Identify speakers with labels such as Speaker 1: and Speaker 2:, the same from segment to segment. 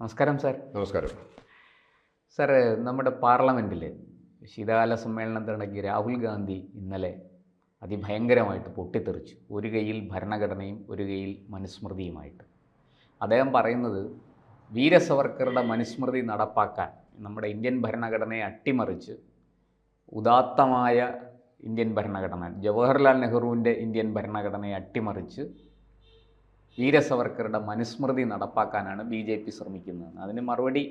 Speaker 1: നമസ്കാരം സാർ.
Speaker 2: നമസ്കാരം.
Speaker 1: സാർ നമ്മുടെ പാർലമെന്റിൽ ശീതകാല സമ്മേളനത്തിനിടയ്ക്ക് രാഹുൽ ഗാന്ധി ഇന്നലെ അതിഭയങ്കരമായിട്ട് പൊട്ടിത്തെറിച്ചു. ഒരു കൈയിൽ ഭരണഘടനയും ഒരു കൈയിൽ മനുസ്മൃതിയുമായിട്ട്. അദ്ദേഹം പറയുന്നത് വീരസവർക്കറുടെ മനുസ്മൃതി നടപ്പാക്കാൻ നമ്മുടെ ഇന്ത്യൻ ഭരണഘടനയെ അട്ടിമറിച്ച് ഉദാത്തമായ ഇന്ത്യൻ ഭരണഘടന ജവഹർലാൽ നെഹ്റുവിന്റെ ഇന്ത്യൻ ഭരണഘടനയെ അട്ടിമറിച്ച് വീര സവർക്കറുടെ മനുസ്മൃതി നടപ്പാക്കാനാണ് ബി ജെ പി ശ്രമിക്കുന്നത്. അതിന് മറുപടി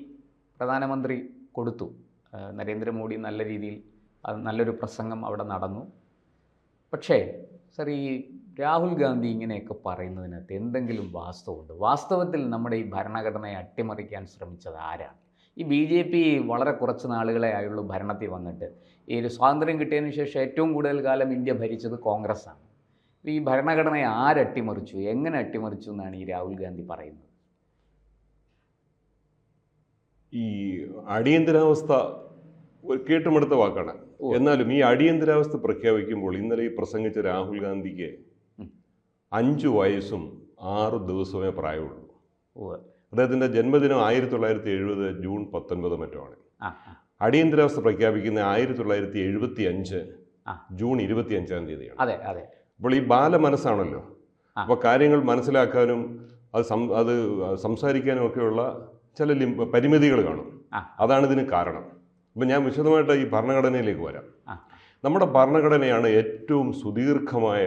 Speaker 1: പ്രധാനമന്ത്രി കൊടുത്തു. നരേന്ദ്രമോദി നല്ല രീതിയിൽ അത് നല്ലൊരു പ്രസംഗം അവിടെ നടന്നു. പക്ഷേ സർ ഈ രാഹുൽ ഗാന്ധി ഇങ്ങനെയൊക്കെ പറയുന്നതിനകത്ത് എന്തെങ്കിലും വാസ്തവമുണ്ട്? വാസ്തവത്തിൽ നമ്മുടെ ഈ ഭരണഘടനയെ അട്ടിമറിക്കാൻ ശ്രമിച്ചത് ആരാണ്? ഈ ബി ജെ പി വളരെ കുറച്ച് നാളുകളെ ആയുള്ളൂ ഭരണത്തിൽ വന്നിട്ട്. ഈ ഒരു സ്വാതന്ത്ര്യം കിട്ടിയതിന് ശേഷം ഏറ്റവും കൂടുതൽ കാലം ഇന്ത്യ ഭരിച്ചത് കോൺഗ്രസ്സാണ്. ഈ ഭരണഘടനയെ ആരട്ടിമറിച്ചു എങ്ങനെ അട്ടിമറിച്ചു എന്നാണ് ഈ രാഹുൽ ഗാന്ധി പറയുന്നത്?
Speaker 2: ഈ അടിയന്തരാവസ്ഥ ഒരു കേട്ടുമെടുത്ത വാക്കാണ്. എന്നാലും ഈ അടിയന്തരാവസ്ഥ പ്രഖ്യാപിക്കുമ്പോൾ ഇന്നലെ ഈ പ്രസംഗിച്ച രാഹുൽ ഗാന്ധിക്ക്. അഞ്ചു വയസ്സും ആറ് ദിവസമേ പ്രായമുള്ളൂ. അദ്ദേഹത്തിന്റെ ജന്മദിനം ആയിരത്തി തൊള്ളായിരത്തി എഴുപത് ജൂൺ പത്തൊൻപത്
Speaker 1: മറ്റുമാണ്
Speaker 2: അടിയന്തരാവസ്ഥ പ്രഖ്യാപിക്കുന്ന ആയിരത്തി തൊള്ളായിരത്തി എഴുപത്തി അഞ്ച്. ജൂൺ ഇരുപത്തി അഞ്ചാം തീയതിയാണ്.
Speaker 1: അതെ അതെ.
Speaker 2: അപ്പോൾ ഈ ബാല
Speaker 1: മനസ്സാണല്ലോ
Speaker 2: അപ്പോൾ കാര്യങ്ങൾ മനസ്സിലാക്കാനും അത് സം അത് സംസാരിക്കാനും ഒക്കെയുള്ള ചില ലിം പരിമിതികൾ കാണും. അതാണ് ഇതിന് കാരണം. അപ്പം ഞാൻ വിശദമായിട്ട് ഈ ഭരണഘടനയിലേക്ക് വരാം. നമ്മുടെ ഭരണഘടനയാണ് ഏറ്റവും സുദീർഘമായ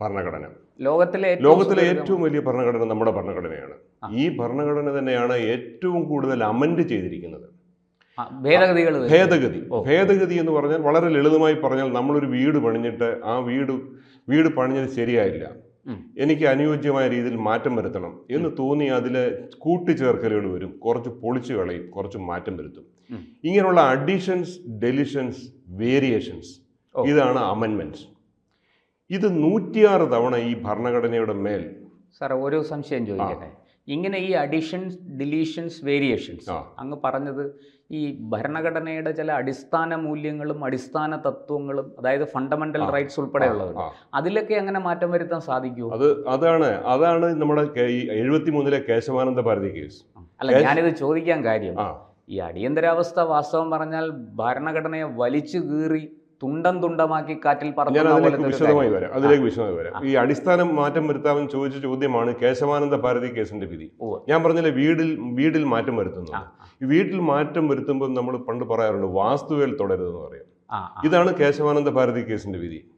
Speaker 2: ഭരണഘടന.
Speaker 1: ലോകത്തിലെ
Speaker 2: ലോകത്തിലെ ഏറ്റവും വലിയ ഭരണഘടന നമ്മുടെ ഭരണഘടനയാണ്. ഈ ഭരണഘടന തന്നെയാണ് ഏറ്റവും കൂടുതൽ അമെൻഡ് ചെയ്തിരിക്കുന്നത്.
Speaker 1: ഭേദഗതികൾ
Speaker 2: ഭേദഗതി. ഭേദഗതി എന്ന് പറഞ്ഞാൽ വളരെ ലളിതമായി പറഞ്ഞാൽ നമ്മളൊരു വീട് പണിഞ്ഞിട്ട് ആ വീട് വീട് പണിഞ്ഞത് ശരിയായില്ല. എനിക്ക് അനുയോജ്യമായ രീതിയിൽ മാറ്റം വരുത്തണം എന്ന് തോന്നി അതിൽ കൂട്ടിച്ചേർക്കലുകൾ വരും. കുറച്ച് പൊളിച്ചു കളയും കുറച്ച് മാറ്റം വരുത്തും. ഇങ്ങനെയുള്ള അഡീഷൻസ് ഡെലിഷൻസ് വേരിയേഷൻസ് ഇതാണ് അമെൻമെന്റ്സ് ഇത് നൂറ്റിയാറ് തവണ ഈ ഭരണഘടനയുടെ മേൽ
Speaker 1: സാർ ഒരു സംശയം ചോദിക്കട്ടെ. ഇങ്ങനെ ഈ അഡീഷൻസ് ഡിലീഷൻസ് വേരിയേഷൻസ് അങ്ങ് പറഞ്ഞത് ഈ ഭരണഘടനയുടെ ചില അടിസ്ഥാന മൂല്യങ്ങളും അടിസ്ഥാന തത്വങ്ങളും അതായത് ഫണ്ടമെന്റൽ. റൈറ്റ്സ്
Speaker 2: ഉൾപ്പെടെയുള്ളത്
Speaker 1: അതിലൊക്കെ അങ്ങനെ മാറ്റം വരുത്താൻ സാധിക്കുമോ
Speaker 2: അത് അതാണ് അതാണ് നമ്മുടെ എഴുപത്തി മൂന്നിലെ കേശവാനന്ദ ഭാരതി കേസ്.
Speaker 1: അല്ല ഞാനിത് ചോദിക്കാൻ കാര്യം. ഈ അടിയന്തരാവസ്ഥ വാസ്തവം പറഞ്ഞാൽ ഭരണഘടനയെ വലിച്ചു കീറി തുണ്ടം തുണ്ടമാക്കി കാറ്റിൽ പറഞ്ഞു
Speaker 2: വിശദമായി. വരാം. അതിലേക്ക് വിശദമായി വരാം. ഈ അടിസ്ഥാനം മാറ്റം വരുത്താമെന്ന് ചോദിച്ച ചോദ്യമാണ് കേശവാനന്ദ ഭാരതി കേസിന്റെ വിധി. ഞാൻ പറഞ്ഞില്ല വീടിൽ വീടിൽ മാറ്റം വരുത്തുന്നു ഈ വീട്ടിൽ മാറ്റം വരുത്തുമ്പോൾ നമ്മൾ പണ്ട് പറയാറുണ്ട് വാസ്തുവേൽ തുടരുതെന്ന് പറയും. ഇതാണ് കേശവാനന്ദ ഭാരതി കേസിന്റെ വിധി.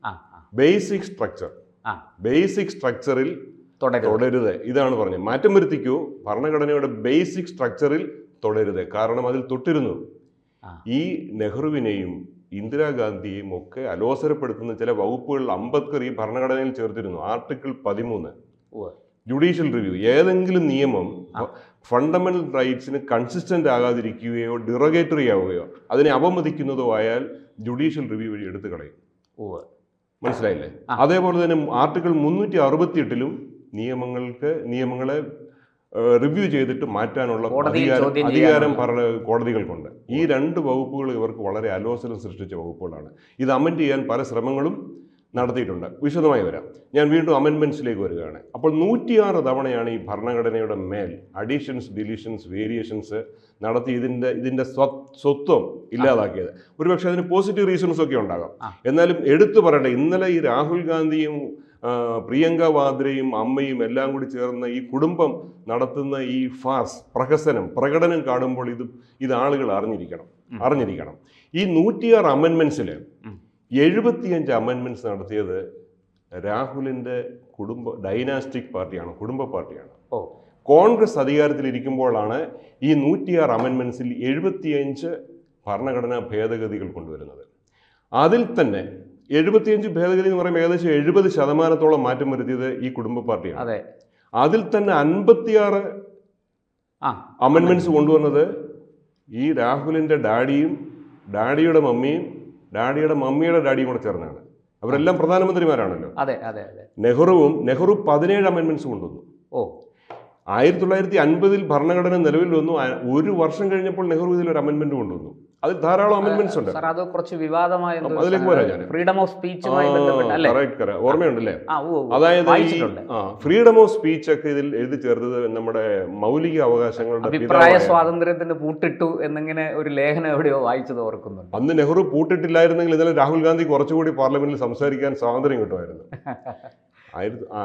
Speaker 2: Basic structure. ബേസിക് സ്ട്രക്ചറിൽ
Speaker 1: തുടരുത്.
Speaker 2: ഇതാണ് പറഞ്ഞത്. മാറ്റം വരുത്തിക്കൂ. ഭരണഘടനയുടെ ബേസിക് സ്ട്രക്ചറിൽ തുടരുത്. കാരണം അതിൽ തൊട്ടിരുന്നു. ഈ നെഹ്റുവിനെയും ഇന്ദിരാഗാന്ധിയെയും ഒക്കെ അലോസരപ്പെടുത്തുന്ന ചില വകുപ്പുകൾ അംബേദ്കർ ഈ ഭരണഘടനയിൽ ചേർത്തിരുന്നു. ആർട്ടിക്കിൾ പതിമൂന്ന്. Judicial review. ഏതെങ്കിലും നിയമം ഫണ്ടമെന്റൽ റൈറ്റ്സിന് കൺസിസ്റ്റന്റ് ആകാതിരിക്കുകയോ ഡിറഗേറ്ററി ആവുകയോ അതിനെ അപമതിക്കുന്നതോ ആയാൽ ജുഡീഷ്യൽ റിവ്യൂ വഴി എടുത്തു കളയും. മനസ്സിലായില്ലേ? അതേപോലെ തന്നെ ആർട്ടിക്കിൾ മുന്നൂറ്റി അറുപത്തി എട്ടിലും നിയമങ്ങൾക്ക് നിയമങ്ങളെ റിവ്യൂ ചെയ്തിട്ട് മാറ്റാനുള്ള അധികാരം അധികാരം കോടതികൾക്കുണ്ട്. ഈ രണ്ട് വകുപ്പുകൾ ഇവർക്ക് വളരെ അലോസരം സൃഷ്ടിച്ച വകുപ്പുകളാണ്. ഇത് അമെൻഡ് ചെയ്യാൻ പല ശ്രമങ്ങളും നടത്തിയിട്ടുണ്ട്. വിശദമായി വരാം. ഞാൻ വീണ്ടും അമെൻമെൻസിലേക്ക് വരികയാണ്. അപ്പോൾ നൂറ്റിയാറ് തവണയാണ് ഈ ഭരണഘടനയുടെ മേൽ അഡീഷൻസ് ഡിലീഷൻസ് വേരിയേഷൻസ് നടത്തി ഇതിന്റെ ഇതിന്റെ സ്വ- സ്വത്വം ഇല്ലാതാക്കിയത്. ഒരുപക്ഷെ അതിന് പോസിറ്റീവ് റീസൺസ് ഒക്കെ ഉണ്ടാകാം. എന്നാലും എടുത്തു പറയട്ടെ ഇന്നലെ ഈ രാഹുൽ ഗാന്ധിയും പ്രിയങ്ക വാദ്രയും അമ്മയും എല്ലാം കൂടി ചേർന്ന് ഈ കുടുംബം നടത്തുന്ന ഈ ഫാസ് പ്രഹസനം പ്രകടനം കാണുമ്പോൾ ഇത് ഇത് ആളുകൾ അറിഞ്ഞിരിക്കണം. അറിഞ്ഞിരിക്കണം ഈ നൂറ്റിയാറ് അമെൻമെന്റ്സിൽ
Speaker 1: ഉം.
Speaker 2: എഴുപത്തിയഞ്ച് അമെൻമെന്റ്സ് നടത്തിയത് രാഹുലിന്റെ കുടുംബ ഡൈനാസ്റ്റിക് പാർട്ടിയാണ് കുടുംബ പാർട്ടിയാണ്
Speaker 1: ഓ
Speaker 2: കോൺഗ്രസ് അധികാരത്തിലിരിക്കുമ്പോഴാണ് ഈ നൂറ്റിയാറ് അമെൻമെന്റ്സിൽ എഴുപത്തിയഞ്ച് ഭരണഘടനാ ഭേദഗതികൾ കൊണ്ടുവരുന്നത് അതിൽ തന്നെ എഴുപത്തിയഞ്ച് ഭേദഗതി എന്ന് പറയുമ്പോൾ ഏകദേശം എഴുപത് ശതമാനത്തോളം മാറ്റം വരുത്തിയത് ഈ കുടുംബ പാർട്ടിയാണ്.
Speaker 1: അതെ.
Speaker 2: അതിൽ തന്നെ അൻപത്തിയാറ് അമെൻമെന്റ്സ് കൊണ്ടുവന്നത് ഈ രാഹുലിന്റെ ഡാഡിയും ഡാഡിയുടെ മമ്മിയും ഡാഡിയുടെ മമ്മിയുടെ ഡാഡിയും കൂടെ ചേർന്നാണ്. അവരെല്ലാം പ്രധാനമന്ത്രിമാരാണല്ലോ.
Speaker 1: അതെ അതെ അതെ.
Speaker 2: നെഹ്റുവും നെഹ്റു പതിനേഴ് അമെൻമെന്റ്സ് കൊണ്ടുവന്നു.
Speaker 1: ഓ.
Speaker 2: ആയിരത്തി തൊള്ളായിരത്തി അൻപതിൽ ഭരണഘടന നിലവിൽ വന്നു. ഒരു വർഷം കഴിഞ്ഞപ്പോൾ നെഹ്റു ഇതിൽ ഒരു അമെൻമെന്റ് കൊണ്ടുവന്നു. അതിൽ ധാരാളം അമെന്റ്മെന്റ്സ് ഉണ്ട്.
Speaker 1: സാർ അത് കുറച്ച് വിവാദമായ
Speaker 2: അതിലേക്ക് വരാം ഞാൻ.
Speaker 1: ഫ്രീഡം ഓഫ് സ്പീച്ചുമായി ബന്ധപ്പെട്ട്
Speaker 2: ഓർമ്മയുണ്ടല്ലേ? അതായത് ഫ്രീഡം ഓഫ് സ്പീച്ച് ഒക്കെ ഇതിൽ എഴുതി ചേർത്തത് നമ്മുടെ മൗലിക അവകാശങ്ങളുടെ
Speaker 1: അഭിപ്രായ സ്വാതന്ത്ര്യത്തിന് പൂട്ടിട്ടു എന്നിങ്ങനെ ഒരു ലേഖനം എവിടെയോ വായിച്ചത് ഓർക്കുന്നു
Speaker 2: അന്ന് നെഹ്റു പൂട്ടിട്ടില്ലായിരുന്നെങ്കിൽ ഇന്നലെ രാഹുൽ ഗാന്ധി കുറച്ചുകൂടി പാർലമെന്റിൽ സംസാരിക്കാൻ സ്വാതന്ത്ര്യം കിട്ടുമായിരുന്നു.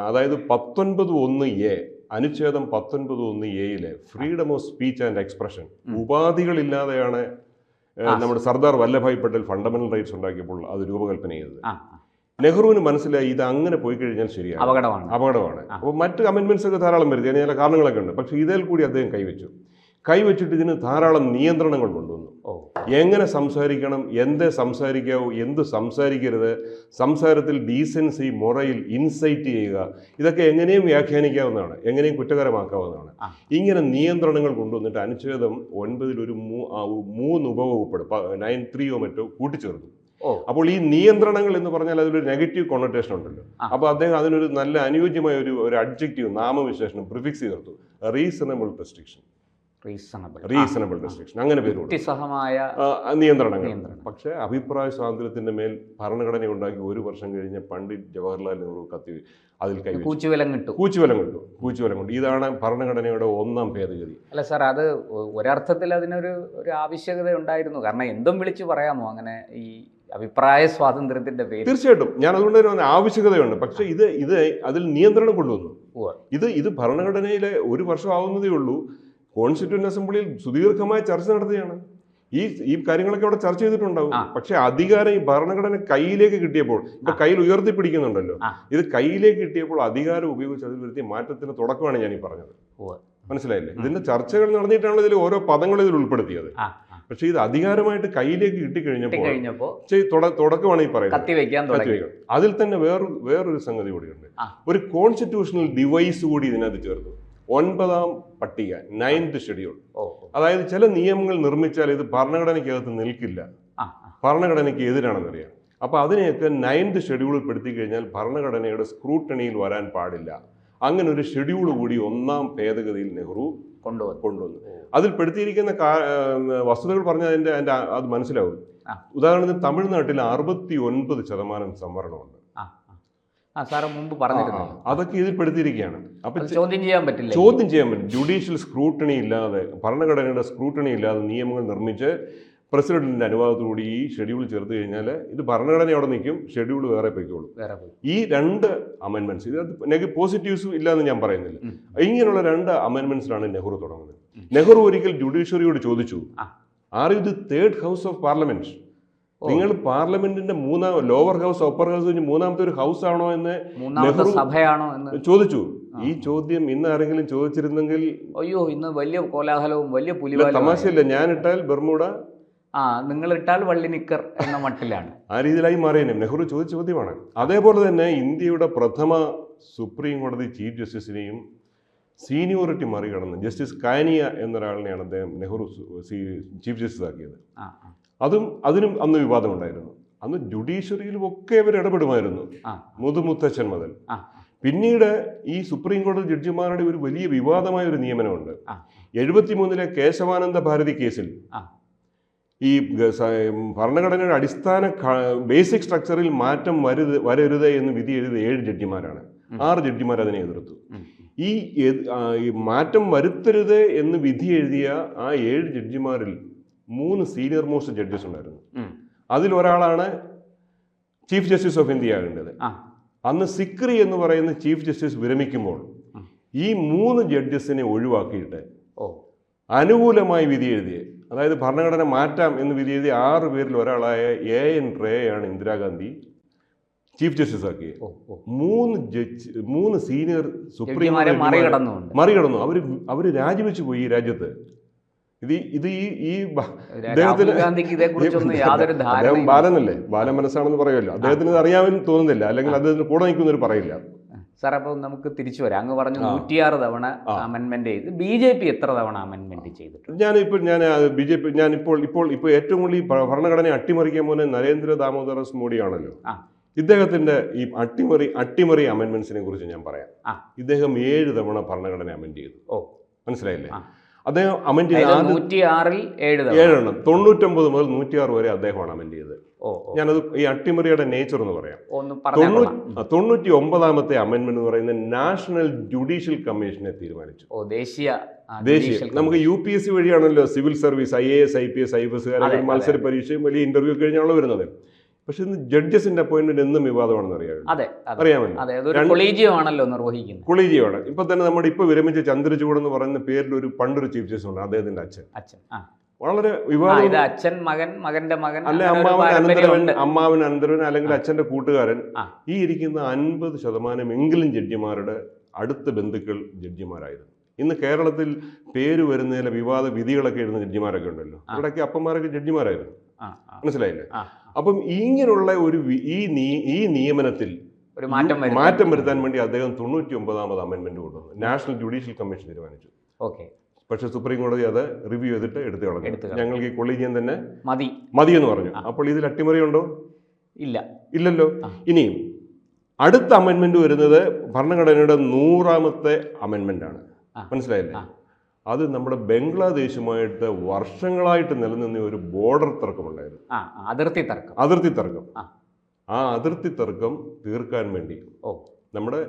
Speaker 2: അതായത് പത്തൊൻപത് ഒന്ന് എ അനുച്ഛേദം പത്തൊൻപത് ഒന്ന് എയിലെ freedom of speech and expression ഉപാധികളില്ലാതെയാണ്. നമ്മുടെ സർദാർ വല്ലഭായ് പട്ടേൽ ഫണ്ടമെന്റൽ റൈറ്റ്സ് ഉണ്ടാക്കിയപ്പോൾ അത് രൂപകൽപ്പന ചെയ്തത്. നെഹ്റുവിന് മനസ്സിലായി ഇത് അങ്ങനെ പോയി കഴിഞ്ഞാൽ ശരിയാണ്.
Speaker 1: അപകടമാണ്.
Speaker 2: അപകടമാണ്. അപ്പോൾ മറ്റ് അമെൻമെന്റ്സ് ഒക്കെ ധാരാളം വരുത്തി അതിന് ചില കാരണങ്ങളൊക്കെ ഉണ്ട്. പക്ഷേ ഇതിൽ കൂടി അദ്ദേഹം കൈവച്ചു. കൈവച്ചിട്ട് ഇതിന് ധാരാളം നിയന്ത്രണങ്ങൾ കൊണ്ടുവന്നു.
Speaker 1: ഓ.
Speaker 2: എങ്ങനെ സംസാരിക്കണം എന്ത് സംസാരിക്കാവൂ എന്ത് സംസാരിക്കരുത് സംസാരത്തിൽ ഡീസൻസി മൊറയിൽ ഇൻസൈറ്റ് ചെയ്യുക ഇതൊക്കെ എങ്ങനെയും വ്യാഖ്യാനിക്കാവുന്നതാണ് എങ്ങനെയും കുറ്റകരമാക്കാവുന്നതാണ്. ഇങ്ങനെ നിയന്ത്രണങ്ങൾ കൊണ്ടുവന്നിട്ട് അനുച്ഛേദം ഒൻപതിൽ ഒരു മൂ- ആ, മൂന്ന് ഉപവകുപ്പ് നയൻ ത്രീയോ മറ്റോ കൂട്ടിച്ചേർത്തു.
Speaker 1: ഓ.
Speaker 2: അപ്പോൾ ഈ നിയന്ത്രണങ്ങൾ എന്ന് പറഞ്ഞാൽ അതിലൊരു നെഗറ്റീവ് കൊണോട്ടേഷൻ ഉണ്ടല്ലോ. അപ്പോൾ അദ്ദേഹം അതിനൊരു നല്ല അനുയോജ്യമായ ഒരു ഒരു അഡ്ജക്റ്റീവ് നാമവിശേഷണം പ്രിഫിക്സ് ചേർത്തു റീസണബിൾ റെസ്ട്രിക്ഷൻ
Speaker 1: റീസണബിൾ
Speaker 2: റെസ്ട്രിക്ഷൻ അങ്ങനെ നിയന്ത്രണങ്ങൾ. പക്ഷേ അഭിപ്രായ സ്വാതന്ത്ര്യത്തിന്റെ മേൽ ഭരണഘടന ഉണ്ടാക്കി ഒരു വർഷം കഴിഞ്ഞ പണ്ഡിറ്റ് ജവഹർലാൽ നെഹ്റു കത്തി അതിൽ കൂച്ചുവലം
Speaker 1: കൂച്ചുവിലം കിട്ടും.
Speaker 2: കൂച്ചുവലം കിട്ടും. കൂച്ചുവലം കിട്ടും. ഇതാണ് ഭരണഘടനയുടെ ഒന്നാം ഭേദഗതി.
Speaker 1: അല്ല സാർ അത് ഒരർത്ഥത്തിൽ അതിനൊരു ഒരു ആവശ്യകത ഉണ്ടായിരുന്നു. കാരണം എന്തും വിളിച്ചു പറയാമോ അങ്ങനെ ഈ അഭിപ്രായ സ്വാതന്ത്ര്യത്തിന്റെ പേര്
Speaker 2: തീർച്ചയായിട്ടും. ഞാൻ അതുകൊണ്ട് തന്നെ ആവശ്യകതയുണ്ട്. പക്ഷേ ഇത് ഇത് അതിൽ നിയന്ത്രണം കൊണ്ടുവന്നു. ഇത് ഇത് ഭരണഘടനയിലെ ഒരു വർഷം ആവുന്നതേ ഉള്ളൂ. കോൺസ്റ്റിറ്റ്യൂന്റ് അസംബ്ലിയിൽ സുദീർഘമായ ചർച്ച നടത്തുകയാണ്. ഈ ഈ കാര്യങ്ങളൊക്കെ അവിടെ ചർച്ച ചെയ്തിട്ടുണ്ടാവും. പക്ഷെ അധികാരം ഈ ഭരണഘടന കയ്യിലേക്ക് കിട്ടിയപ്പോൾ ഇപ്പൊ കയ്യിൽ ഉയർത്തിപ്പിടിക്കുന്നുണ്ടല്ലോ.
Speaker 1: പിടിക്കുന്നുണ്ടല്ലോ
Speaker 2: ഇത് കയ്യിലേക്ക് കിട്ടിയപ്പോൾ അധികാരം ഉപയോഗിച്ച് അതിൽ വരുത്തിയ മാറ്റത്തിന് തുടക്കമാണ് ഞാൻ ഈ പറഞ്ഞത്. മനസ്സിലായില്ലേ? ഇതിന്റെ ചർച്ചകൾ നടന്നിട്ടാണ് ഇതിൽ ഓരോ പദങ്ങൾ ഇതിൽ ഉൾപ്പെടുത്തിയത്. പക്ഷെ ഇത് അധികാരമായിട്ട് കയ്യിലേക്ക് കിട്ടിക്കഴിഞ്ഞപ്പോൾ തുടക്കമാണ് ഈ പറയുന്നത്. അതിൽ തന്നെ വേറൊരു വേറൊരു സംഗതി കൂടിയുണ്ട്. ഒരു കോൺസ്റ്റിറ്റ്യൂഷണൽ ഡിവൈസ് കൂടി ഇതിനകത്ത് ചേർത്തു ഒൻപതാം പട്ടിക നയൻത് ഷെഡ്യൂൾ. അതായത് ചില നിയമങ്ങൾ നിർമ്മിച്ചാൽ ഇത് ഭരണഘടനയ്ക്കകത്ത് നിൽക്കില്ല. ഭരണഘടനയ്ക്ക് എതിരാണെന്നറിയാം. അപ്പോൾ അതിനെയൊക്കെ നയൻത് ഷെഡ്യൂളിൽ പെടുത്തി കഴിഞ്ഞാൽ ഭരണഘടനയുടെ സ്ക്രൂട്ടണിയിൽ വരാൻ പാടില്ല. അങ്ങനെ ഒരു ഷെഡ്യൂൾ കൂടി ഒന്നാം ഭേദഗതിയിൽ നെഹ്റു
Speaker 1: കൊണ്ടുവന്നു.
Speaker 2: കൊണ്ടുവന്നു. അതിൽ പെടുത്തിയിരിക്കുന്ന വസ്തുതകൾ പറഞ്ഞാൽ അതിന്റെ അതിന്റെ അത് മനസ്സിലാവും. ഉദാഹരണത്തിന് തമിഴ്നാട്ടിൽ അറുപത്തി ഒൻപത് ശതമാനം സംവരണമുണ്ട്.
Speaker 1: ആ സാറ് മുമ്പ് പറഞ്ഞിരുന്നു.
Speaker 2: അതൊക്കെ ഇതിൽ പെടുത്തിയിരിക്കുകയാണ്. അപ്പൊ
Speaker 1: ചോദ്യം ചെയ്യാൻ പറ്റില്ല?
Speaker 2: ചോദ്യം ചെയ്യാൻ പറ്റും. ജുഡീഷ്യൽ സ്ക്രൂട്ടണി ഇല്ലാതെ ഭരണഘടനയുടെ സ്ക്രൂട്ടണി ഇല്ലാതെ നിയമങ്ങൾ നിർമ്മിച്ച് പ്രസിഡന്റിന്റെ അനുവാദത്തോടുകൂടി ഈ ഷെഡ്യൂൾ ചേർത്ത് കഴിഞ്ഞാൽ ഇത് ഭരണഘടന അവിടെ നിൽക്കും ഷെഡ്യൂൾ വേറെ പോയിക്കോളും. ഈ രണ്ട് അമെൻമെന്റ്സ് ഇത് നെഗറ്റീവ് പോസിറ്റീവ്സും ഇല്ലാന്ന് ഞാൻ പറയുന്നില്ല. ഇങ്ങനെയുള്ള രണ്ട് അമെൻമെന്റ്സിലാണ് നെഹ്റു തുടങ്ങുന്നത്. നെഹ്റു ഒരിക്കൽ ജുഡീഷ്യറിയോട് ചോദിച്ചു are you the third house of parliament. നിങ്ങൾ പാർലമെന്റിന്റെ മൂന്നാം ലോവർ ഹൗസ് അപ്പർ ഹൗസ് കഴിഞ്ഞ് മൂന്നാമത്തെ ഒരു ഹൗസ് ആണോ എന്ന്
Speaker 1: സഭയാണോ എന്ന്.
Speaker 2: ചോദിച്ചു. ഈ ചോദ്യം ഇന്ന് ആരെങ്കിലും ചോദിച്ചിരുന്നെങ്കിൽ
Speaker 1: അയ്യോ ഇന്ന് വലിയ കോലാഹലവും വലിയ പുലി
Speaker 2: തമാശയില്ല. ഞാൻ ഇട്ടാൽ ബർമൂഡ.
Speaker 1: ആ നിങ്ങൾ ഇട്ടാൽ വള്ളി നിക്കർ എന്ന മട്ടിലാണ്.
Speaker 2: ആ രീതിയിലായി മാറിയേ നെഹ്റു ചോദിച്ച ചോദ്യമാണ്. അതേപോലെ തന്നെ ഇന്ത്യയുടെ പ്രഥമ സുപ്രീം കോടതി ചീഫ് ജസ്റ്റിസിനെയും സീനിയോറിറ്റി മറികടന്ന് ജസ്റ്റിസ് കാനിയ എന്നൊരാളിനെയാണ് അദ്ദേഹം നെഹ്റു ചീഫ് ജസ്റ്റിസ് ആക്കിയത് അതും അതിനും അന്ന് വിവാദമുണ്ടായിരുന്നു. അന്ന് ജുഡീഷ്യറിയിലും ഒക്കെ അവർ ഇടപെടുമായിരുന്നു മുതുമുത്തച്ഛൻ മുതൽ. പിന്നീട് ഈ സുപ്രീം കോടതി ജഡ്ജിമാരുടെ ഒരു വലിയ വിവാദമായ ഒരു നിയമനമുണ്ട്. എഴുപത്തിമൂന്നിലെ കേശവാനന്ദ ഭാരതി കേസിൽ ഈ ഭരണഘടനയുടെ അടിസ്ഥാന ബേസിക് സ്ട്രക്ചറിൽ മാറ്റം വരുത് വരരുത് എന്ന് വിധി എഴുതിയ ഏഴ് ജഡ്ജിമാരാണ്. ആറ് ജഡ്ജിമാർ അതിനെ എതിർത്തു. ഈ മാറ്റം വരുത്തരുത് എന്ന് വിധി എഴുതിയ ആ ഏഴ് ജഡ്ജിമാരിൽ മൂന്ന് സീനിയർ മോസ്റ്റ് ജഡ്ജസ് ഉണ്ടായിരുന്നു. അതിലൊരാളാണ് ചീഫ് ജസ്റ്റിസ് ഓഫ് ഇന്ത്യ ആകേണ്ടത്. അന്ന് സിക്രി എന്ന് പറയുന്ന ചീഫ് ജസ്റ്റിസ് വിരമിക്കുമ്പോൾ ഈ മൂന്ന് ജഡ്ജസിനെ ഒഴിവാക്കിയിട്ട് അനുകൂലമായി വിധി എഴുതിയ. അതായത് ഭരണഘടന മാറ്റാം എന്ന് വിധി എഴുതിയ ആറ് പേരിൽ ഒരാളായ എ എൻ റേയാണ് ഇന്ദിരാഗാന്ധി ചീഫ് ജസ്റ്റിസ് ആക്കിയത് മൂന്ന് ജഡ്ജ് മൂന്ന് സീനിയർ സുപ്രീം മറികടന്നു. അവർ അവർ രാജിവെച്ചു പോയി ഈ രാജ്യത്ത്. ഇത് ഇത് ഈ ഈ അദ്ദേഹത്തിന് ബാലനല്ലേ? ബാലൻ മനസ്സാണെന്ന് പറയുമല്ലോ. അദ്ദേഹത്തിന് അറിയാമെന്ന് തോന്നുന്നില്ല. അല്ലെങ്കിൽ അദ്ദേഹത്തിന് കൂടെ നിൽക്കുന്നവർ പറയില്ല.
Speaker 1: സാർ അപ്പോൾ നമുക്ക് തിരിച്ചു വരാം. അങ്ങ് പറഞ്ഞു. നൂറ്റിയാറ് തവണ
Speaker 2: അമെന്മെന്റ്
Speaker 1: അമെൻമെന്റ് ചെയ്ത് ബി ജെ പി എത്ര തവണ അമെൻമെന്റ് ചെയ്തിട്ടുണ്ട്?
Speaker 2: ഞാൻ ഇപ്പോൾ ഞാൻ ബി ജെ പി ഞാൻ ഇപ്പോൾ ഇപ്പോൾ ഇപ്പോൾ ഏറ്റവും കൂടുതൽ ഈ ഭരണഘടനയെ അട്ടിമറിക്കാൻ പോകുന്ന നരേന്ദ്ര ദാമോദർ മോഡിയാണല്ലോ. ഇദ്ദേഹത്തിന്റെ ഈ അട്ടിമറി അട്ടിമറി അമെൻമെന്റ്സിനെ കുറിച്ച് ഞാൻ പറയാം. ഇദ്ദേഹം ഏഴ് തവണ ഭരണഘടന അമെൻഡ് ചെയ്തു.
Speaker 1: ഓ.
Speaker 2: മനസ്സിലായില്ലേ. അദ്ദേഹം അമെന്റ് ചെയ്ത ഏഴെണ്ണം. തൊണ്ണൂറ്റൊമ്പത് മുതൽ നൂറ്റിയാറ് വരെ അദ്ദേഹമാണ് അമെന്റ് ചെയ്തത്. ഞാനത് ഈ അട്ടിമറിയുടെ നേച്ചർ എന്ന് പറയാം. തൊണ്ണൂറ്റി ഒമ്പതാമത്തെ അമെന്റ്മെന്റ് എന്ന് പറയുന്നത് നാഷണൽ ജുഡീഷ്യൽ കമ്മീഷനെ തീരുമാനിച്ചു.
Speaker 1: ദേശീയ
Speaker 2: ദേശീയ. നമുക്ക് U P S C വഴിയാണല്ലോ civil service I A S I P S I P S. മത്സര പരീക്ഷയും വലിയ ഇന്റർവ്യൂ കഴിഞ്ഞാണല്ലോ വരുന്നത്. പക്ഷെ ഇന്ന് ജഡ്ജസിന്റെ അപ്പോയിന്റ്മെന്റ് എന്നും വിവാദമാണെന്ന് അറിയാമല്ലോ?
Speaker 1: അതെ
Speaker 2: അറിയാമല്ലോ
Speaker 1: കൊളീജിയമാണല്ലോ നിർവഹിക്കുന്നത്.
Speaker 2: കൊളീജിയാണ് ഇപ്പൊ തന്നെ നമ്മുടെ ഇപ്പൊ വിരമിച്ച ചന്ദ്രചൂഡ് എന്ന് പറയുന്ന പേരിൽ ഒരു പണ്ടൊരു ചീഫ് ജസ്റ്റിസ് ഉണ്ട് അദ്ദേഹത്തിന്റെ അച്ഛൻ.
Speaker 1: അച്ഛൻ
Speaker 2: വളരെ വിവാദം
Speaker 1: അച്ഛൻ മകൻ മകന്റെ മകൻ
Speaker 2: അല്ലെ അമ്മാവൻ അനന്തരവൻ അമ്മാവൻ അനന്തരവൻ അല്ലെങ്കിൽ അച്ഛന്റെ കൂട്ടുകാരൻ ഈ ഇരിക്കുന്ന അൻപത് ശതമാനം എങ്കിലും ജഡ്ജിമാരുടെ അടുത്ത ബന്ധുക്കൾ ജഡ്ജിമാരായിരുന്നു. ഇന്ന് കേരളത്തിൽ പേര് വരുന്നതിലെ വിവാദ വിധികളൊക്കെ എഴുതുന്ന ജഡ്ജിമാരൊക്കെ ഉണ്ടല്ലോ. അവിടെയൊക്കെ അപ്പന്മാരൊക്കെ ജഡ്ജിമാരായിരുന്നു. മനസ്സിലായില്ലേ. അപ്പം ഇങ്ങനെയുള്ള ഒരു ഈ ഈ നിയമനത്തിൽ
Speaker 1: ഒരു മാറ്റം
Speaker 2: മാറ്റം വരുത്താൻ വേണ്ടി അദ്ദേഹം തൊണ്ണൂറ്റി ഒമ്പതാമത് അമെന്റ്മെന്റ് കൊണ്ടുവന്നു. നാഷണൽ ജുഡീഷ്യൽ കമ്മീഷൻ തീരുമാനിച്ചു.
Speaker 1: ഓക്കെ.
Speaker 2: പക്ഷെ സുപ്രീം കോടതി അത് റിവ്യൂ ചെയ്തിട്ട് എടുത്തു കളഞ്ഞു. ഞങ്ങൾക്ക് ഈ കൊളീജിയം തന്നെ
Speaker 1: മതി.
Speaker 2: മതി എന്ന്
Speaker 1: പറഞ്ഞു
Speaker 2: അപ്പോൾ ഇതിൽ അട്ടിമറിയുണ്ടോ?
Speaker 1: ഇല്ല.
Speaker 2: ഇല്ലല്ലോ. ഇനിയും അടുത്ത അമെന്റ്മെന്റ് വരുന്നത് ഭരണഘടനയുടെ നൂറാമത്തെ അമെന്റ്മെന്റ് ആണ്. മനസ്സിലായില്ലേ. അത് നമ്മുടെ ബംഗ്ലാദേശുമായിട്ട് വർഷങ്ങളായിട്ട് നിലനിന്ന ഒരു ബോർഡർ തർക്കമുണ്ടായിരുന്നു.
Speaker 1: അതിർത്തി തർക്കം.
Speaker 2: അതിർത്തി തർക്കം.
Speaker 1: ആ.
Speaker 2: അതിർത്തി തർക്കം തീർക്കാൻ വേണ്ടി
Speaker 1: ഓ.
Speaker 2: നമ്മുടെ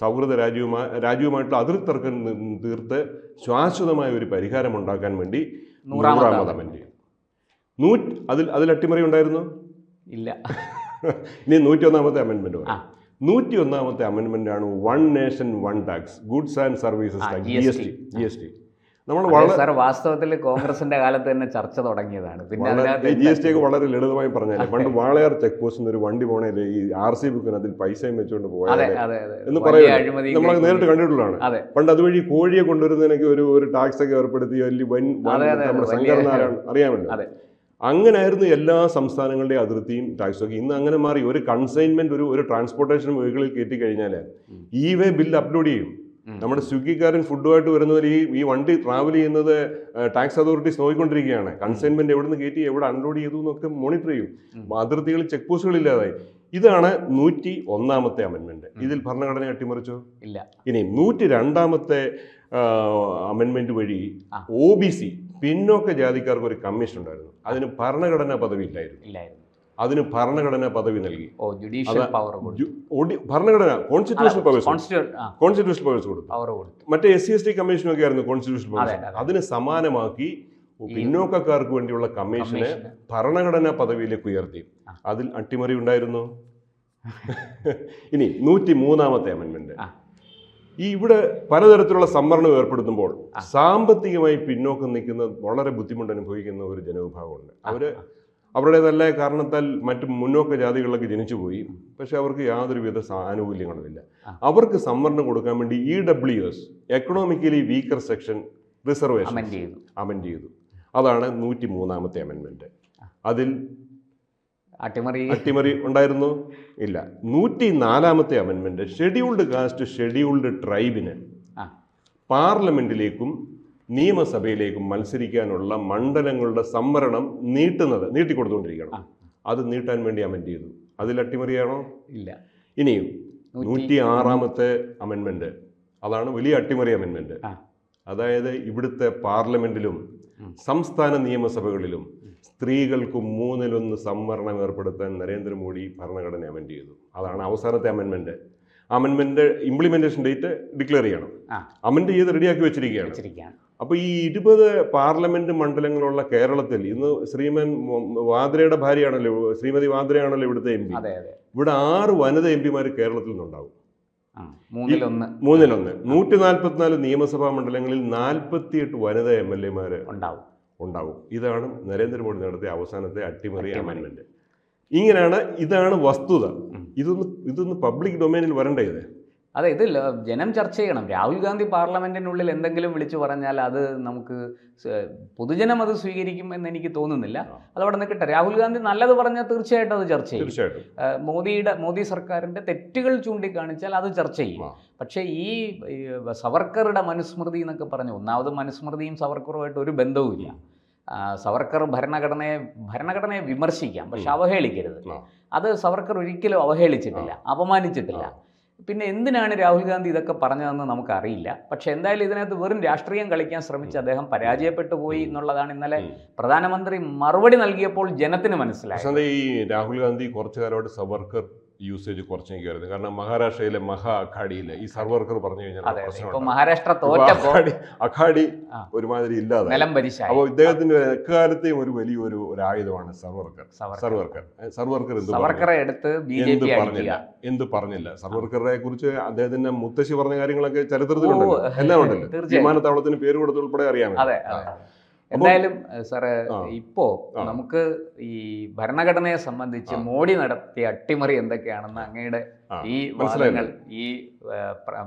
Speaker 2: സൗഹൃദ രാജ്യവുമായി രാജ്യവുമായിട്ടുള്ള അതിർത്തി തർക്കം തീർത്ത് ശാശ്വതമായ ഒരു പരിഹാരം ഉണ്ടാക്കാൻ വേണ്ടി
Speaker 1: നൂറാമത്
Speaker 2: അമെൻഡ് അതിൽ അതിൽ അട്ടിമറി ഉണ്ടായിരുന്നു?
Speaker 1: ഇല്ല.
Speaker 2: ഇനി നൂറ്റി ഒന്നാമത്തെ അമെൻമെന്റ്
Speaker 1: ആ.
Speaker 2: നൂറ്റി ഒന്നാമത്തെ അമെൻമെന്റ് ആണ് one nation one tax goods and services G. S T G S T നമ്മൾ വളരെ
Speaker 1: സാർ വാസ്തവത്തിൽ കോൺഗ്രസിന്റെ കാലത്ത് തന്നെ ചർച്ച തുടങ്ങിയതാണ്. പിന്നെ
Speaker 2: ജി എസ് ടി ഒക്കെ വളരെ ലളിതമായി പറഞ്ഞാലേ പണ്ട് വാളയാർ ചെക്ക് പോസ്റ്റിൽ ഒരു വണ്ടി പോണേൽ ഈ ആർ സി ബുക്കിന് അതിൽ പൈസയും വെച്ചുകൊണ്ട് പോയാൽ എന്ന് പറയുന്നത് നമ്മൾ നേരിട്ട് കണ്ടിട്ടുള്ളതാണ്. പണ്ട് അതുവഴി കോഴിയെ കൊണ്ടുവരുന്നതിനൊക്കെ ഒരു ഒരു ടാക്സ് ഒക്കെ ഏർപ്പെടുത്തി വലിയ വൻ നമ്മുടെ സംഘടന അറിയാമല്ലോ.
Speaker 1: അതെ.
Speaker 2: അങ്ങനായിരുന്നു എല്ലാ സംസ്ഥാനങ്ങളുടെയും അതിർത്തിയും ടാക്സ് ഒക്കെ. ഇന്ന് അങ്ങനെ മാറി. ഒരു കൺസൈൻമെന്റ് ഒരു ഒരു ട്രാൻസ്പോർട്ടേഷൻ വെഹിക്കിളിൽ കയറ്റി കഴിഞ്ഞാൽ ഈ വേ ബില്ല് അപ്ലോഡ് ചെയ്യും. നമ്മുടെ സ്വിഗ്ഗിക്കാരൻ ഫുഡുമായിട്ട് വരുന്നവർ ഈ ഈ വണ്ടി ട്രാവൽ ചെയ്യുന്നത് ടാക്സ് അതോറിറ്റീസ് നോക്കിക്കൊണ്ടിരിക്കുകയാണ്. കൺസൈൻമെന്റ് എവിടെ നിന്ന് കയറ്റി എവിടെ അൺലോഡ് ചെയ്തു എന്നൊക്കെ മോണിറ്റർ ചെയ്യും. അതിർത്തികളിൽ ചെക്ക് പോസ്റ്റുകൾ ഇല്ലാതായി. ഇതാണ് നൂറ്റി ഒന്നാമത്തെ അമെന്മെന്റ് ഇതിൽ ഭരണഘടന അട്ടിമറിച്ചോ?
Speaker 1: ഇല്ല.
Speaker 2: ഇനി നൂറ്റി രണ്ടാമത്തെ അമെന്മെന്റ് വഴി. ഒ ബി സി പിന്നോക്ക ജാതിക്കാർക്ക് ഒരു കമ്മീഷൻ ഉണ്ടായിരുന്നു. അതിന് ഭരണഘടനാ പദവി ഇല്ലായിരുന്നു.
Speaker 1: ഇല്ലായിരുന്നു.
Speaker 2: അതിന് ഭരണഘടനാ പദവി നൽകി. ഭരണഘടന കോൺസ്റ്റിറ്റ്യൂഷണൽ പവേഴ്സ് കോൺസ്റ്റിറ്റ്യൂഷണൽ പവേഴ്സ് കൊടുത്തു. മറ്റേ എസ് സി എസ് ടി കമ്മീഷനൊക്കെ ആയിരുന്നു കോൺസ്റ്റിറ്റ്യൂഷണൽ പവേഴ്സ്
Speaker 1: അതെ.
Speaker 2: അതിന് സമാനമാക്കി പിന്നോക്കക്കാർക്ക് വേണ്ടിയുള്ള കമ്മീഷനെ ഭരണഘടനാ പദവിയിലേക്ക് ഉയർത്തി. അതിൽ അട്ടിമറി ഉണ്ടായിരുന്നു. ഇനി നൂറ്റി മൂന്നാമത്തെ
Speaker 1: അമെന്മെന്റ്
Speaker 2: ഈ ഇവിടെ പലതരത്തിലുള്ള സംവരണം ഏർപ്പെടുത്തുമ്പോൾ സാമ്പത്തികമായി പിന്നോക്കം നിൽക്കുന്ന വളരെ ബുദ്ധിമുട്ട് അനുഭവിക്കുന്ന ഒരു ജനവിഭാഗമുണ്ട്.
Speaker 1: അവർ.
Speaker 2: അവരുടേതല്ല കാരണത്താൽ മറ്റ് മുന്നോക്ക ജാതികളിലൊക്കെ ജനിച്ചുപോയി പക്ഷെ അവർക്ക് യാതൊരുവിധ ആനുകൂല്യങ്ങളുമില്ല. അവർക്ക് സംവരണം കൊടുക്കാൻ വേണ്ടി E W S economically weaker section reservation
Speaker 1: amend ചെയ്തു.
Speaker 2: അതാണ് നൂറ്റി മൂന്നാമത്തെ അമെൻമെന്റ് അതിൽ
Speaker 1: അട്ടിമറി.
Speaker 2: അട്ടിമറി ഉണ്ടായിരുന്നു? ഇല്ല. നൂറ്റി നാലാമത്തെ അമെൻമെന്റ് ഷെഡ്യൂൾഡ് കാസ്റ്റ് ഷെഡ്യൂൾഡ് ട്രൈബിന്
Speaker 1: ആ.
Speaker 2: നിയമസഭയിലേക്കും മത്സരിക്കാനുള്ള മണ്ഡലങ്ങളുടെ സംവരണം നീട്ടുന്നത് നീട്ടിക്കൊടുത്തുകൊണ്ടിരിക്കണം. അത് നീട്ടാൻ വേണ്ടി അമെൻഡ് ചെയ്തു. അതിൽ അട്ടിമറിയാണോ?
Speaker 1: ഇല്ല.
Speaker 2: ഇനിയും
Speaker 1: നൂറ്റി
Speaker 2: ആറാമത്തെ അമെൻമെന്റ് അതാണ് വലിയ അട്ടിമറി അമെൻമെന്റ് അതായത് ഇവിടുത്തെ പാർലമെന്റിലും സംസ്ഥാന നിയമസഭകളിലും സ്ത്രീകൾക്ക് മൂന്നിലൊന്ന് സംവരണം ഏർപ്പെടുത്താൻ നരേന്ദ്രമോദി ഭരണഘടന അമെൻഡ് ചെയ്തു. അതാണ് അവസാനത്തെ അമെൻമെന്റ് അമെൻമെന്റ് ഇംപ്ലിമെന്റേഷൻ ഡേറ്റ് ഡിക്ലെയർ ചെയ്യണം. അമെൻഡ് ചെയ്ത് റെഡിയാക്കി വെച്ചിരിക്കുകയാണ്. അപ്പോൾ ഈ ഇരുപത് പാർലമെന്റ് മണ്ഡലങ്ങളുള്ള കേരളത്തിൽ ഇന്ന് ശ്രീമൻ വാദ്രയുടെ ഭാര്യയാണല്ലോ ശ്രീമതി വാദ്രയാണല്ലോ ഇവിടുത്തെ എം പി. ഇവിടെ ആറ് വനിത എം പിമാർ കേരളത്തിൽ നിന്നുണ്ടാവും.
Speaker 1: മൂന്നിലൊന്ന്.
Speaker 2: മൂന്നിലൊന്ന്. നൂറ്റി നാൽപ്പത്തിനാല് നിയമസഭാ മണ്ഡലങ്ങളിൽ നാൽപ്പത്തിയെട്ട് വനിത എം എൽ എമാര്
Speaker 1: ഉണ്ടാവും.
Speaker 2: ഉണ്ടാവും. ഇതാണ് നരേന്ദ്രമോദി നടത്തിയ അവസാനത്തെ അട്ടിമറി
Speaker 1: അട്ടിമറി.
Speaker 2: അമെൻമെന്റ്. ഇങ്ങനെയാണ് ഇതാണ് വസ്തുത. ഇതൊന്ന് ഇതൊന്ന് പബ്ലിക് ഡൊമൈനിൽ വരണ്ടേ ഇത്?
Speaker 1: അതെ ഇത് ജനം ചർച്ച ചെയ്യണം. രാഹുൽ ഗാന്ധി പാർലമെന്റിനുള്ളിൽ എന്തെങ്കിലും വിളിച്ചു പറഞ്ഞാൽ അത് നമുക്ക് പൊതുജനം അത് സ്വീകരിക്കും എന്ന് എനിക്ക് തോന്നുന്നില്ല. അതവിടെ നിൽക്കട്ടെ രാഹുൽ ഗാന്ധി നല്ലത് പറഞ്ഞാൽ തീർച്ചയായിട്ടും അത് ചർച്ച ചെയ്യും. മോദിയുടെ മോദി സർക്കാരിന്റെ തെറ്റുകൾ ചൂണ്ടിക്കാണിച്ചാൽ അത് ചർച്ച ചെയ്യും. പക്ഷേ ഈ സവർക്കറുടെ മനുസ്മൃതി എന്നൊക്കെ പറഞ്ഞു ഒന്നാമത് മനുസ്മൃതിയും സവർക്കറുമായിട്ട് ഒരു ബന്ധവുമില്ല സവർക്കർ ഭരണഘടനയെ ഭരണഘടനയെ വിമർശിക്കാം. പക്ഷെ അവഹേളിക്കരുത്. അത് സവർക്കർ ഒരിക്കലും അവഹേളിച്ചിട്ടില്ല അപമാനിച്ചിട്ടില്ല. പിന്നെ എന്തിനാണ് രാഹുൽ ഗാന്ധി ഇതൊക്കെ പറഞ്ഞതെന്ന് നമുക്കറിയില്ല. പക്ഷെ എന്തായാലും ഇതിനകത്ത് വെറും രാഷ്ട്രീയം കളിക്കാൻ ശ്രമിച്ച് അദ്ദേഹം പരാജയപ്പെട്ടു പോയി എന്നുള്ളതാണ് ഇന്നലെ പ്രധാനമന്ത്രി മറുപടി നൽകിയപ്പോൾ ജനത്തിന് മനസ്സിലായി
Speaker 2: ഈ രാഹുൽ ഗാന്ധി കുറച്ചു കാലമായിട്ട് സവർക്കർ യൂസേജ് കുറച്ചെങ്കിൽ വരുന്നത് കാരണം മഹാരാഷ്ട്രയിലെ മഹാ അഖാഡിയിലെ ഈ സർവർക്കർ പറഞ്ഞു കഴിഞ്ഞാൽ
Speaker 1: മഹാരാഷ്ട്ര
Speaker 2: അഖാഡി. ഒരുമാതിരി ഇല്ലാതെ അപ്പോൾ ഇദ്ദേഹത്തിന്റെ എക്കാലത്തെയും ഒരു വലിയൊരു ഒരു ആയുധമാണ് സർവർക്കർ. സർവർക്കർ സർവർക്കർ എന്ത് പറഞ്ഞില്ല? എന്ത് പറഞ്ഞില്ല? സർവർക്കറെ കുറിച്ച് അദ്ദേഹത്തിന്റെ മുത്തശ്ശി പറഞ്ഞ കാര്യങ്ങളൊക്കെ ചരിത്രത്തിലുണ്ടല്ലോ. എല്ലാം ഉണ്ടല്ലോ. വിമാനത്താവളത്തിന് പേര് കൊടുത്ത് ഉൾപ്പെടെ അറിയാമല്ലോ.
Speaker 1: എന്തായാലും സാറേ ഇപ്പോ നമുക്ക് ഈ ഭരണഘടനയെ സംബന്ധിച്ച് മോഡി നടത്തിയ അട്ടിമറി എന്തൊക്കെയാണെന്ന് അങ്ങയുടെ ഈ വാദങ്ങൾ ഈ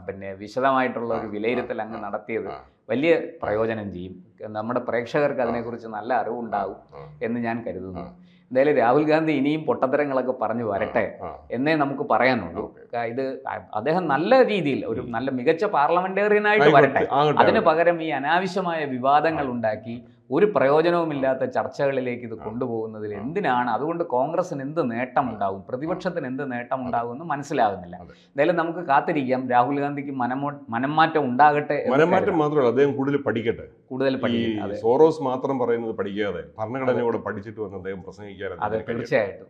Speaker 1: പിന്നെ വിശദമായിട്ടുള്ള ഒരു വിലയിരുത്തൽ അങ്ങ് നടത്തിയത് വലിയ പ്രയോജനം ചെയ്യും. നമ്മുടെ പ്രേക്ഷകർക്ക് അതിനെക്കുറിച്ച് നല്ല അറിവുണ്ടാവും എന്ന് ഞാൻ കരുതുന്നു. എന്തായാലും രാഹുൽ ഗാന്ധി ഇനിയും പൊട്ടത്തരങ്ങളൊക്കെ പറഞ്ഞു വരട്ടെ എന്നേ നമുക്ക് പറയാനുള്ളൂ. ഇത് അദ്ദേഹം നല്ല രീതിയിൽ ഒരു നല്ല മികച്ച പാർലമെന്റേറിയനായിട്ട് വരട്ടെ. അതിന് പകരം ഈ അനാവശ്യമായ വിവാദങ്ങൾ ഉണ്ടാക്കി ഒരു പ്രയോജനവുമില്ലാത്ത ചർച്ചകളിലേക്ക് ഇത് കൊണ്ടുപോകുന്നതിൽ എന്തിനാണ്? അതുകൊണ്ട് കോൺഗ്രസിന് എന്ത് നേട്ടമുണ്ടാകും പ്രതിപക്ഷത്തിന് എന്ത് നേട്ടമുണ്ടാകും എന്ന് മനസ്സിലാകുന്നില്ല എന്തായാലും നമുക്ക് കാത്തിരിക്കാം. രാഹുൽ ഗാന്ധിക്ക് മനമോ മനംമാറ്റം ഉണ്ടാകട്ടെ
Speaker 2: മനംമാറ്റം മാത്രമല്ല അദ്ദേഹം കൂടുതൽ പഠിക്കട്ടെ.
Speaker 1: കൂടുതൽ
Speaker 2: സോറോസ് മാത്രം പറയുന്നത് പഠിക്കാതെ ഭരണഘടനയോടെ പഠിച്ചിട്ട് വന്ന് അദ്ദേഹം പ്രസംഗിക്കാതെ
Speaker 1: അതെ തീർച്ചയായിട്ടും.